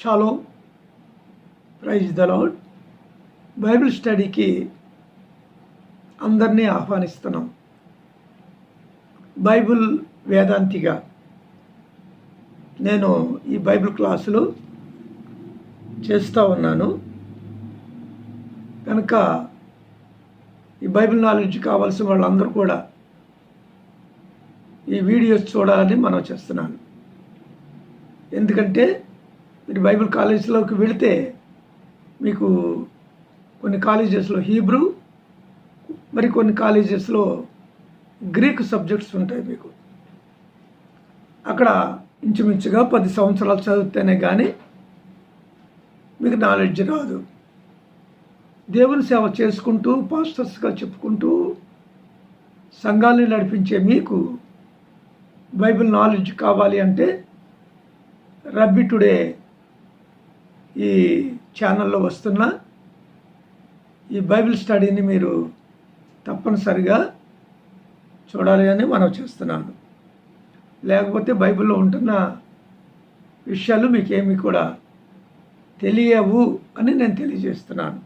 Shalom praise the Lord Bible స్టడీకి అందరినీ ఆహ్వానిస్తున్నాం. Bible వేదాంతిగా. నేను ఈ బైబిల్ క్లాసులు చేస్తూ ఉన్నాను. కనుక ఈ బైబిల్ నాలెడ్జ్ కావాల్సిన వాళ్ళందరూ కూడా ఈ వీడియోస్ చూడాలని మనం చేస్తున్నాను. ఎందుకంటే మీరు బైబిల్ కాలేజీలోకి వెళితే మీకు కొన్ని కాలేజెస్లో హీబ్రూ మరి కొన్ని కాలేజెస్లో గ్రీక్ సబ్జెక్ట్స్ ఉంటాయి మీకు. అక్కడ ఇంచుమించుగా పది సంవత్సరాలు చదివితేనే కానీ మీకు నాలెడ్జ్ రాదు. దేవుని సేవ చేసుకుంటూ పాస్టర్స్గా చెప్పుకుంటూ సంఘాన్ని నడిపించే మీకు బైబిల్ నాలెడ్జ్ కావాలి అంటే రబ్బీ టుడే ఈ ఛానల్లో వస్తున్న ఈ బైబిల్ స్టడీని మీరు తప్పనిసరిగా చూడాలి అని మనం చేస్తున్నాను. లేకపోతే బైబిల్లో ఉంటున్న విషయాలు మీకేమి కూడా తెలియవు అని నేను తెలియజేస్తున్నాను.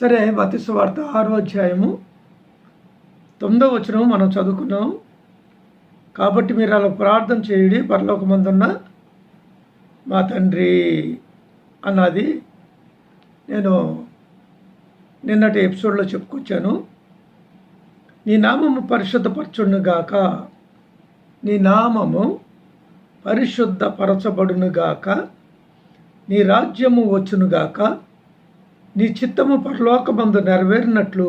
సరే మతి ఆరో అధ్యాయము తొమ్మిదో వచనం మనం చదువుకున్నాం. కాబట్టి మీరు అలా ప్రార్థన చేయడి పరలోకమందున్న మా తండ్రి అన్నది నేను నిన్నటి ఎపిసోడ్లో చెప్పుకొచ్చాను. నీ నామము పరిశుద్ధపరచును గాక నీ నామము పరిశుద్ధపరచబడును గాక నీ రాజ్యము వచ్చును గాక నీ చిత్తము పరలోకమందు నెరవేరినట్లు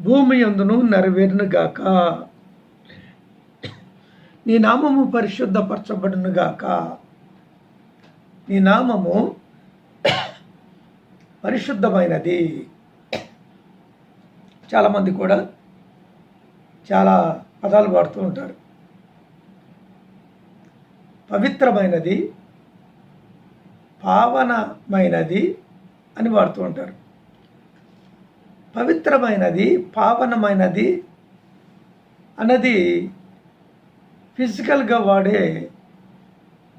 భూమి అందును నెరవేరినగాక. నీ నామము పరిశుద్ధపరచబడును గాక నీ నామము పరిశుద్ధమైనది. చాలామంది కూడా చాలా పదాలు వాడుతూ ఉంటారు. పవిత్రమైనది పావనమైనది అని వాడుతూ ఉంటారు. పవిత్రమైనది పావనమైనది అన్నది ఫిజికల్గా వాడే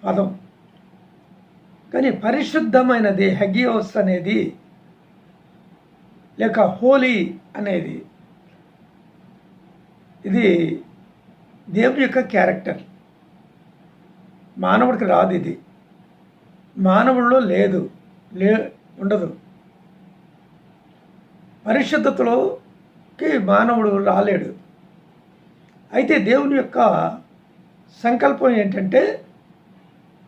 పదం. కానీ పరిశుద్ధమైనది హెగియోస్ అనేది లేక హోలీ అనేది ఇది దేవుని యొక్క క్యారెక్టర్. మానవుడికి రాదు ఇది. మానవుల్లో లేదు. లే ఉండదు. పరిశుద్ధతలోకి మానవుడు రాలేడు. అయితే దేవుని యొక్క సంకల్పం ఏంటంటే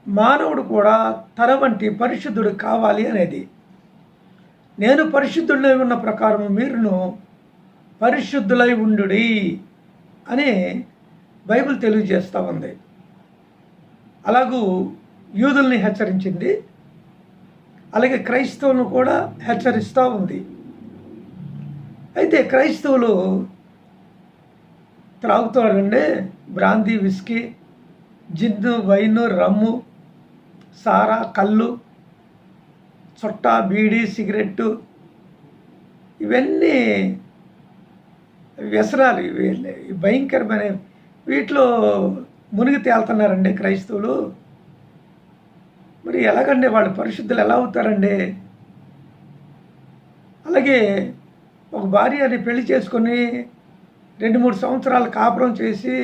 మానవుడు కూడా తన వంటి పరిశుద్ధుడు కావాలి అనేది. నేను పరిశుద్ధుడై ఉన్న ప్రకారం మీరును పరిశుద్ధులై ఉండు అని బైబిల్ తెలియజేస్తూ ఉంది. అలాగూ యూదుల్ని హెచ్చరించింది. అలాగే క్రైస్తవులను కూడా హెచ్చరిస్తూ ఉంది. అయితే క్రైస్తవులు త్రాగుతారండి. Brandy whisky gin wine rum సారా కళ్ళు చుట్ట బీడి సిగరెట్టు ఇవన్నీ వ్యసనాలు ఇవి భయంకరమైన వీటిలో మునిగి తేలుతున్నారండి క్రైస్తవులు. మరి ఎలాగండి వాళ్ళు పరిశుద్ధులు ఎలా అవుతారండి? అలాగే ఒక భార్యని పెళ్ళి చేసుకొని రెండు మూడు సంవత్సరాలు కాపురం చేసి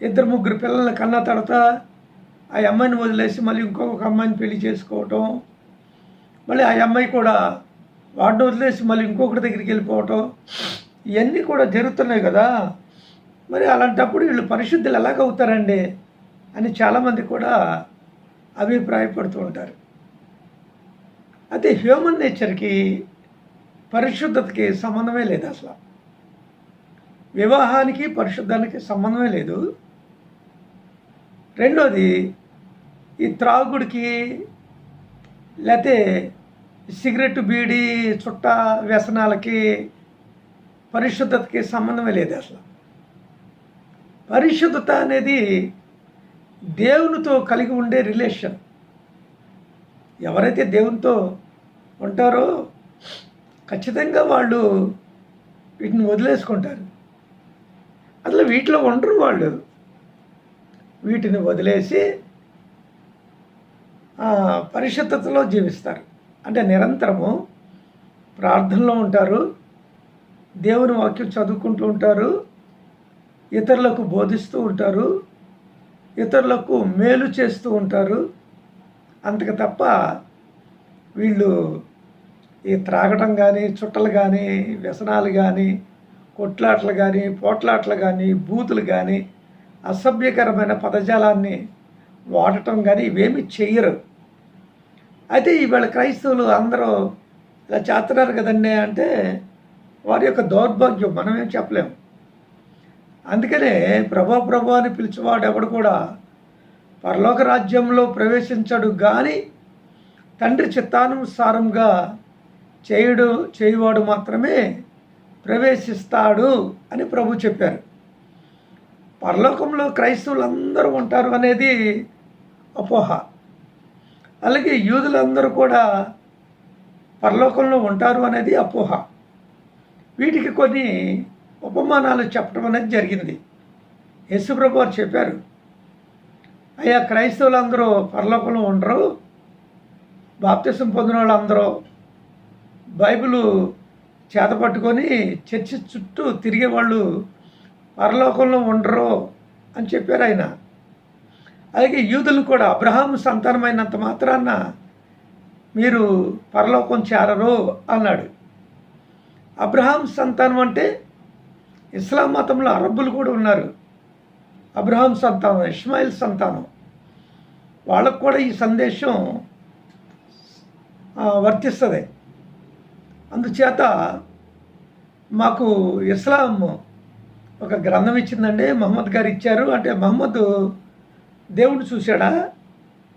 ఇద్దరు ముగ్గురు పిల్లల్ని కన్న తర్వాత ఆ అమ్మాయిని వదిలేసి మళ్ళీ ఇంకొక అమ్మాయిని పెళ్ళి చేసుకోవటం మళ్ళీ ఆ అమ్మాయి కూడా వాడిని వదిలేసి మళ్ళీ ఇంకొకటి దగ్గరికి వెళ్ళిపోవటం ఇవన్నీ కూడా జరుగుతున్నాయి కదా. మరి అలాంటప్పుడు వీళ్ళు పరిశుద్ధులు ఎలాగవుతారండి అని చాలామంది కూడా అభిప్రాయపడుతూ ఉంటారు. అయితే హ్యూమన్ నేచర్కి పరిశుద్ధతకి సంబంధమే లేదు అసలు. వివాహానికి పరిశుద్ధానికి సంబంధమే లేదు. రెండోది ఈ త్రాగుడికి లేకపోతే సిగరెట్ బీడి చుట్ట వ్యసనాలకి పరిశుద్ధతకి సంబంధమే లేదు అసలు. పరిశుద్ధత అనేది దేవునితో కలిగి ఉండే రిలేషన్. ఎవరైతే దేవునితో ఉంటారో ఖచ్చితంగా వాళ్ళు వీటిని వదిలేసుకుంటారు. అసలు వీటిలో ఉండరు వాళ్ళు. వీటిని వదిలేసి పరిశుద్ధతలో జీవిస్తారు. అంటే నిరంతరము ప్రార్థనలో ఉంటారు దేవుని వాక్యం చదువుకుంటూ ఉంటారు ఇతరులకు బోధిస్తూ ఉంటారు ఇతరులకు మేలు చేస్తూ ఉంటారు. అంతకు తప్ప వీళ్ళు ఈ త్రాగటం కానీ చుట్టలు కానీ వ్యసనాలు కానీ కొట్లాటలు కానీ పోట్లాటలు కానీ బూతులు కానీ అసభ్యకరమైన పదజాలాన్ని వాడటం కానీ ఇవేమి చెయ్యరు. అయితే ఇవాళ క్రైస్తవులు అందరూ ఇలా చేస్తున్నారు కదండి అంటే వారి యొక్క దౌర్భాగ్యం మనమేం చెప్పలేము. అందుకనే ప్రభా ప్రభా అని పిలిచేవాడు ఎవడు కూడా పరలోక రాజ్యంలో ప్రవేశించడు కానీ తండ్రి చిత్తానుసారంగా చేయుడు చేయువాడు మాత్రమే ప్రవేశిస్తాడు అని ప్రభు చెప్పారు. పరలోకంలో క్రైస్తవులు అందరూ ఉంటారు అనేది అపోహ. అలాగే యూదులందరూ కూడా పరలోకంలో ఉంటారు అనేది అపోహ. వీటికి కొన్ని ఉపమానాలు చెప్పడం అనేది జరిగింది. యశుప్రభు వారు చెప్పారు అయ్యా క్రైస్తవులందరూ పరలోకంలో ఉండరు. బాప్తిసం పొందిన వాళ్ళందరూ బైబిల్ చేత పట్టుకొని చర్చి చుట్టూ తిరిగే వాళ్ళు పరలోకంలో ఉండరు అని చెప్పారు ఆయన. అలాగే యూదులు కూడా అబ్రహాం సంతానమైనంత మాత్రాన మీరు పరలోకం చేరరు అన్నాడు. అబ్రహాం సంతానం అంటే ఇస్లాం మతంలో అరబ్బులు కూడా ఉన్నారు. అబ్రహాం సంతానం ఇస్మాయిల్ సంతానం. వాళ్ళకు కూడా ఈ సందేశం వర్తిస్తుంది. అందుచేత మాకు ఇస్లాం ఒక గ్రంథం ఇచ్చిందండి మహమ్మద్ గారు ఇచ్చారు. అంటే మహమ్మద్ దేవుడిని చూశాడా?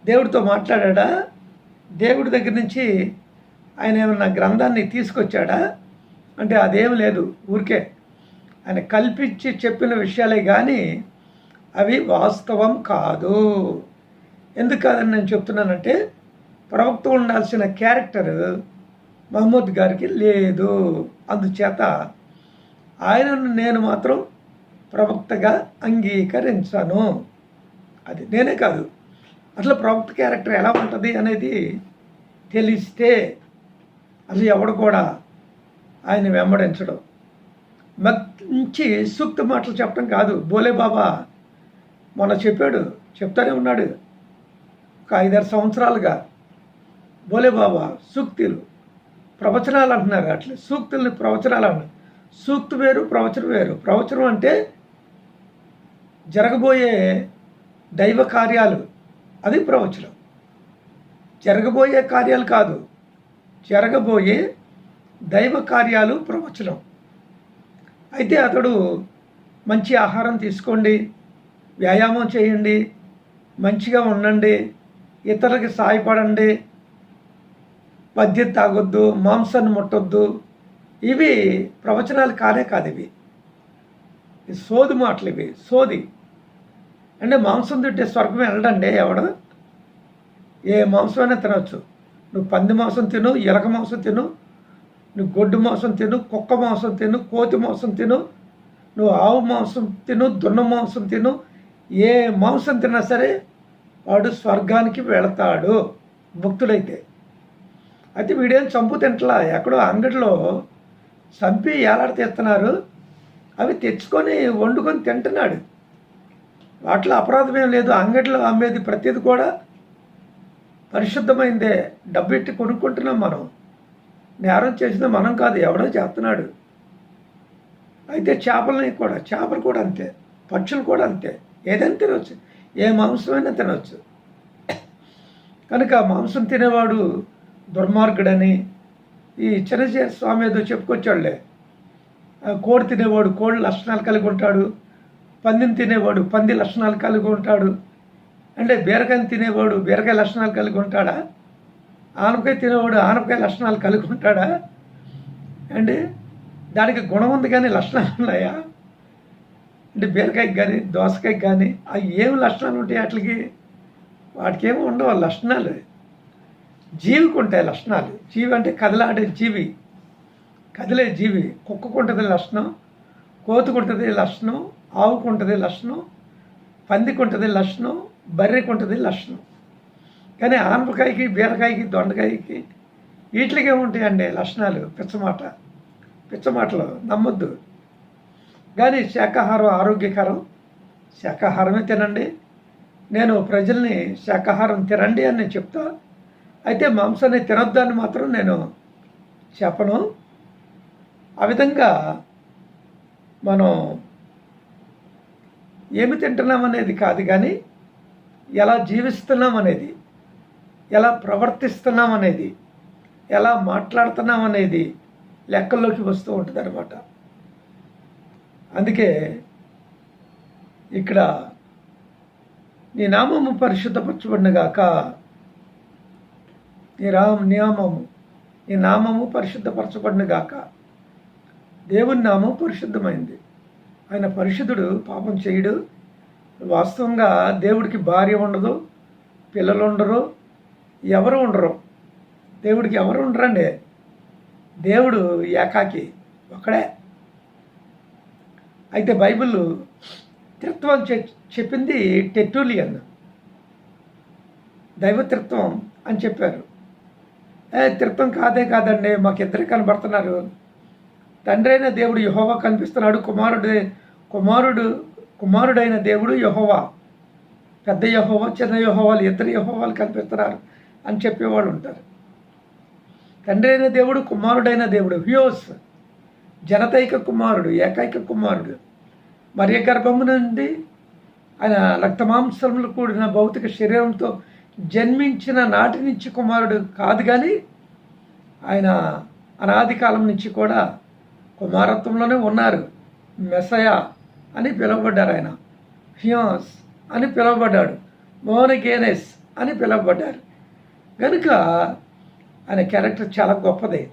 దేవుడితో మాట్లాడా దేవుడి దగ్గర నుంచి ఆయన ఏమన్నా గ్రంథాన్ని తీసుకొచ్చాడా? అంటే అదేం లేదు ఊరికే. ఆయన కల్పించి చెప్పిన విషయాలే కానీ అవి వాస్తవం కాదు. ఎందుకు కాదని నేను చెప్తున్నానంటే ప్రవక్త ఉండాల్సిన క్యారెక్టర్ మహమ్మద్ గారికి లేదు. అందుచేత ఆయనను నేను మాత్రం ప్రవక్తగా అంగీకరించను. అది నేనే కాదు. అసలు ప్రవక్త క్యారెక్టర్ ఎలా ఉంటుంది అనేది తెలిస్తే అసలు ఎవడు కూడా ఆయన వెంబడించడం. మంచి సూక్త మాటలు చెప్పడం కాదు. బోలే బాబా మొన్న చెప్పాడు చెప్తానే ఉన్నాడు. ఒక ఐదారు సంవత్సరాలుగా. బోలే బాబా సూక్తులు ప్రవచనాలు అంటున్నారు. అట్లా సూక్తుల్ని ప్రవచనాలు అంటున్నారు. సూక్తి వేరు ప్రవచనం వేరు. ప్రవచనం అంటే జరగబోయే దైవ కార్యాలు. అది ప్రవచనం. జరగబోయే కార్యాలు కాదు. జరగబోయే దైవ కార్యాలు ప్రవచనం. అయితే అతడు మంచి ఆహారం తీసుకోండి వ్యాయామం చేయండి మంచిగా ఉండండి ఇతరులకి సహాయపడండి మద్యం తాగొద్దు మాంసాన్ని ముట్టొద్దు. ఇవి ప్రవచనాలు కానే కాదు ఇవి. సోది మాటలు ఇవి. సోది. అంటే మాంసం తింటే స్వర్గం వెళ్ళడండి ఎవడు ఏ మాంసమైనా తినవచ్చు నువ్వు పంది మాంసం తిను ఎలక మాంసం తిను నువ్వు గొడ్డు మాంసం తిను కుక్క మాంసం తిను కోతి మాంసం తిను నువ్వు ఆవు మాంసం తిను దున్న మాంసం తిను ఏ మాంసం తిన్నా సరే వాడు స్వర్గానికి వెళతాడు. భక్తులైతే. అయితే వీడేం చంపు తింటలా? ఎక్కడో అంగడిలో చంపి ఏలాడతీస్తున్నారు అవి తెచ్చుకొని వండుకొని తింటున్నాడు. వాటిలో అపరాధమేం లేదు. అంగడిలో అమ్మేది ప్రతిది కూడా పరిశుద్ధమైందే. డబ్బెట్టి కొనుక్కుంటున్నాం మనం. నేరం చేసిన మనం కాదు ఎవడో చేస్తున్నాడు. అయితే చేపలని కూడా చేపలు కూడా అంతే. పక్షులు కూడా అంతే. ఏదైనా తినవచ్చు ఏ మాంసమైనా తినవచ్చు కనుక మాంసం తినేవాడు దుర్మార్గుడని ఈ చిన్నజీర స్వామి ఏదో చెప్పుకొచ్చాడులే. కోడి తినేవాడు కోడి లక్షణాలు కలిగి ఉంటాడు. పందిని తినేవాడు పంది లక్షణాలు కలిగి ఉంటాడు. అంటే బీరకాయని తినేవాడు బీరకాయ లక్షణాలు కలిగి ఉంటాడా? ఆనపకాయ తినేవాడు ఆనపకాయ లక్షణాలు కలిగి ఉంటాడా? అంటే దానికి గుణం ఉంది కానీ లక్షణాలు ఉన్నాయా? అంటే బీరకాయకి కానీ దోసకాయకి కానీ అవి ఏమి లక్షణాలు ఉంటాయి వాటికి? వాటికి ఏమి ఉండవు లక్షణాలు. జీవికి ఉంటాయి లక్షణాలు. జీవి అంటే కదలాడే జీవి. కదిలే జీవి. కుక్కకు ఉంటుంది లక్షణం. కోతుకుంటుంది లక్షణం ఆవుకుంటుంది లక్షణం పందికుంటుంది లక్షణం బర్రెకుంటుంది లక్షణం. కానీ ఆనపకాయకి బీరకాయకి దొండకాయకి వీటికే ఉంటాయండి లక్షణాలు? పిచ్చమాట. పిచ్చమాటలు నమ్మొద్దు. కానీ శాకాహారం ఆరోగ్యకరం. శాకాహారమే తినండి. నేను ప్రజల్ని శాకాహారం తినండి అని నేను చెప్తా. అయితే మాంసాన్ని తినొద్దని మాత్రం నేను చెప్పను. ఆ విధంగా మనం ఏమి తింటున్నాం అనేది కాదు కానీ ఎలా జీవిస్తున్నాం అనేది ఎలా ప్రవర్తిస్తున్నాం అనేది ఎలా మాట్లాడుతున్నాం అనేది లెక్కల్లోకి వస్తూ ఉంటుంది అనమాట అందుకే ఇక్కడ నీ నామము పరిశుద్ధపరచబడిన గాక నీ రామ నియామము నీ నామము పరిశుద్ధపరచబడిన గాక దేవుని నామం పరిశుద్ధమైంది. ఆయన పరిశుద్ధుడు పాపం చేయడు. వాస్తవంగా దేవుడికి భార్య ఉండదు పిల్లలు ఉండరు ఎవరు ఉండరు. దేవుడికి ఎవరు ఉండరండి? దేవుడు ఏకాకి ఒకడే. అయితే బైబిల్ త్రిత్వం చెప్పింది టెట్టూలియన్ దైవతృత్వం అని చెప్పారు. ఏ త్రిత్వం కాదే కాదండి మాకు ఇద్దరు కనబడుతున్నారు. తండ్రి అయిన దేవుడు యహోవా కనిపిస్తున్నాడు కుమారుడు కుమారుడు కుమారుడైన దేవుడు యహోవా. పెద్ద యహోవా చిన్న యహోవాలు ఇద్దరు యహోవాలు కనిపిస్తున్నారు అని చెప్పేవాళ్ళు ఉంటారు. తండ్రి అయిన దేవుడు కుమారుడైన దేవుడు హ్యోస్ జనతైక కుమారుడు ఏకైక కుమారుడు. మరియ గర్భము నుండి ఆయన రక్తమాంసములు కూడిన భౌతిక శరీరంతో జన్మించిన నాటి నుంచి కుమారుడు కాదు కానీ ఆయన అనాది కాలం నుంచి కూడా కుమారత్వంలోనే ఉన్నారు. మెసయ అని పిలువబడ్డారు ఆయన. హ్యోస్ అని పిలువబడ్డాడు. మోనగేనెస్ అని పిలువబడ్డారు. కనుక ఆయన క్యారెక్టర్ చాలా గొప్పది.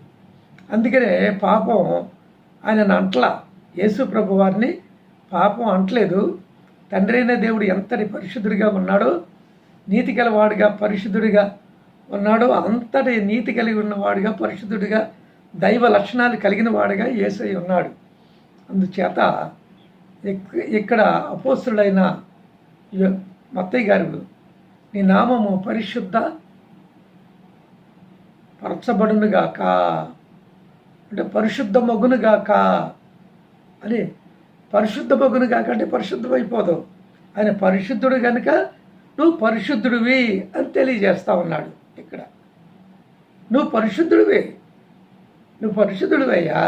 అందుకనే పాపం ఆయన అంట్ల. యేసు ప్రభు వారిని పాపం అంటలేదు. తండ్రి అయిన దేవుడు ఎంతటి పరిశుద్ధుడిగా ఉన్నాడో నీతి కలవాడుగా పరిశుద్ధుడిగా ఉన్నాడో అంతటి నీతి కలిగి ఉన్నవాడిగా పరిశుద్ధుడిగా దైవ లక్షణాలు కలిగిన వాడిగా ఏసై ఉన్నాడు. అందుచేత ఇక్కడ అపోస్తుడైన మత్తయ్య గారు నీ నామము పరిశుద్ధ పరచబడునుగాక అంటే పరిశుద్ధ మగునుగాక అని పరిశుద్ధ మగునుగాక అంటే పరిశుద్ధమైపోదు. ఆయన పరిశుద్ధుడు కనుక నువ్వు పరిశుద్ధుడివి అని తెలియజేస్తా ఉన్నాడు ఇక్కడ. నువ్వు పరిశుద్ధుడివి నువ్వు పరిశుద్ధుడివయ్యా.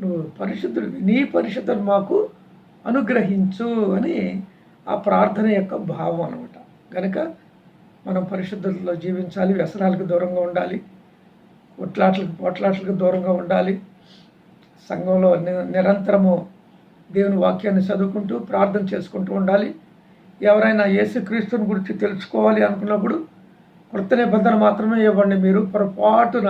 నువ్వు పరిశుద్ధుడివి. నీ పరిశుద్ధం మాకు అనుగ్రహించు అని ఆ ప్రార్థన యొక్క భావం అనమాట కనుక మనం పరిశుద్ధతలో జీవించాలి వ్యసనాలకు దూరంగా ఉండాలి కొట్లాట్లకు పోట్లాట్లకు దూరంగా ఉండాలి సంఘంలో నిరంతరము దేవుని వాక్యాన్ని చదువుకుంటూ ప్రార్థన చేసుకుంటూ ఉండాలి. ఎవరైనా యేసుక్రీస్తుని గురించి తెలుసుకోవాలి అనుకున్నప్పుడు కృత నిబంధన మాత్రమే ఇవ్వండి మీరు. పొరపాటున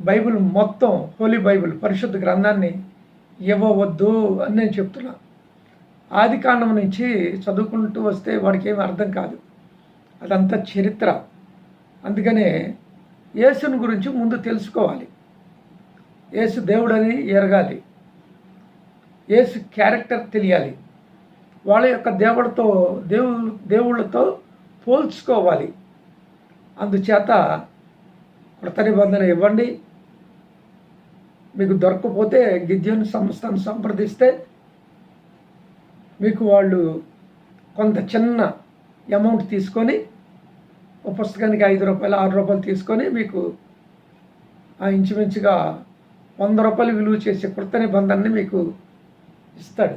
బైబిల్ మొత్తం హోలీ బైబిల్ పరిశుద్ధ గ్రంథాన్ని ఇవ్వవద్దు అని నేను చెప్తున్నా. ఆది కాండం నుంచి చదువుకుంటూ వస్తే వాడికి ఏమి అర్థం కాదు. అదంతా చరిత్ర. అందుకనే యేసుని గురించి ముందు తెలుసుకోవాలి. యేసు దేవుడని ఎరగాలి. యేసు క్యారెక్టర్ తెలియాలి. వాళ్ళ యొక్క దేవుడితో దేవు దేవుళ్ళతో పోల్చుకోవాలి. అందుచేత కృత నిబంధన ఇవ్వండి. మీకు దొరకకపోతే గిద్యోన్ సంస్థను సంప్రదిస్తే మీకు వాళ్ళు కొంత చిన్న అమౌంట్ తీసుకొని ఒక పుస్తకానికి ఐదు రూపాయలు ఆరు రూపాయలు తీసుకొని మీకు ఆ ఇంచుమించుగా వంద రూపాయలు విలువ చేసే కృత నిబంధనని మీకు ఇస్తాడు.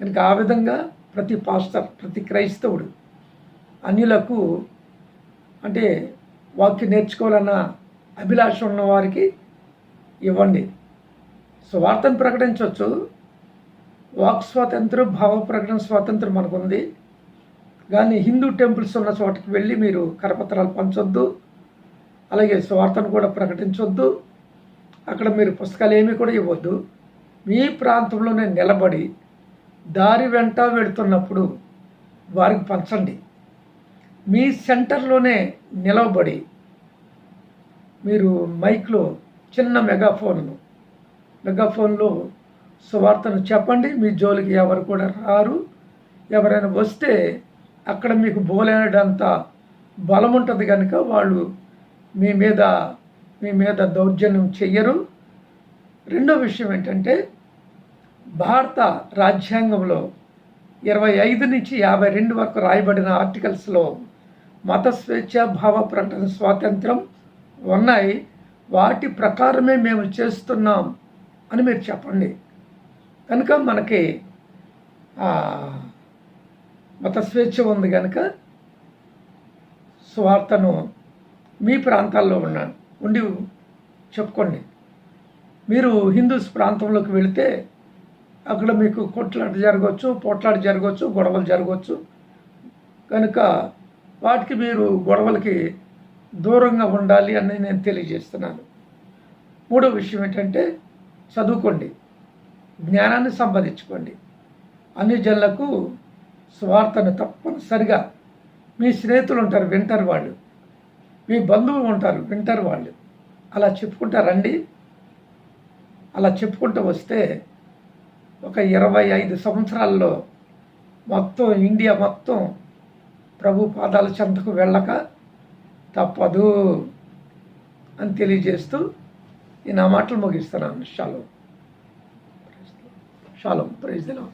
కనుక ఆ విధంగా ప్రతి పాస్టర్ ప్రతి క్రైస్తవుడు అన్యులకు అంటే వాక్యం నేర్చుకోవాలన్న అభిలాష ఉన్నవారికి ఇవ్వండి. స్వార్థం ప్రకటించవచ్చు. వాక్ స్వాతంత్రం భావ ప్రకటన స్వాతంత్రం మనకుంది. కానీ హిందూ టెంపుల్స్ ఉన్న చోటకి వెళ్ళి మీరు కరపత్రాలు పంచొద్దు. అలాగే స్వార్థను కూడా ప్రకటించొద్దు. అక్కడ మీరు పుస్తకాలు ఏమీ కూడా ఇవ్వద్దు. మీ ప్రాంతంలోనే నిలబడి దారి వెంట వెళుతున్నప్పుడు వారికి పంచండి. మీ సెంటర్లోనే నిలవబడి మీరు మైక్లో చిన్న మెగాఫోన్లు. మెగాఫోన్లో సువార్తను చెప్పండి మీ జోలికి ఎవరు కూడా రారు. ఎవరైనా వస్తే అక్కడ మీకు బోలేనంత బలం ఉంటుంది కనుక వాళ్ళు మీ మీద మీ మీద దౌర్జన్యం చెయ్యరు. రెండో విషయం ఏంటంటే భారత రాజ్యాంగంలో ఇరవై ఐదు నుంచి యాభై రెండు వరకు రాయబడిన ఆర్టికల్స్లో మత స్వేచ్ఛ భావ ప్రకటన స్వాతంత్రం ఉన్నాయి. వాటి ప్రకారమే మేము చేస్తున్నాం అని మీరు చెప్పండి. కనుక మనకి మత స్వేచ్ఛ ఉంది కనుక స్వార్థను మీ ప్రాంతాల్లో ఉన్న ఉండి చెప్పుకోండి. మీరు హిందూస్ ప్రాంతంలోకి వెళితే అక్కడ మీకు కొట్లాట జరగవచ్చు పోట్లాట జరగవచ్చు గొడవలు జరగవచ్చు. కనుక వాటికి మీరు గొడవలకి దూరంగా ఉండాలి అని నేను తెలియజేస్తున్నాను. మూడో విషయం ఏంటంటే చదువుకోండి. జ్ఞానాన్ని సంపాదించుకోండి. అన్ని జన్లకు స్వార్థను తప్పనిసరిగా మీ స్నేహితులు ఉంటారు వింటారు వాళ్ళు. మీ బంధువులు ఉంటారు వింటారు వాళ్ళు. అలా చెప్పుకుంటారండి అలా చెప్పుకుంటూ వస్తే ఒక ఇరవై ఐదు సంవత్సరాల్లో మొత్తం ఇండియా మొత్తం ప్రభు పాదాల చెంతకు వెళ్ళక తప్పదు అని తెలియజేస్తూ ఈ నా మాటలు ముగిస్తున్నాను. షాలో. షాలో. ప్రైజ్ దిలో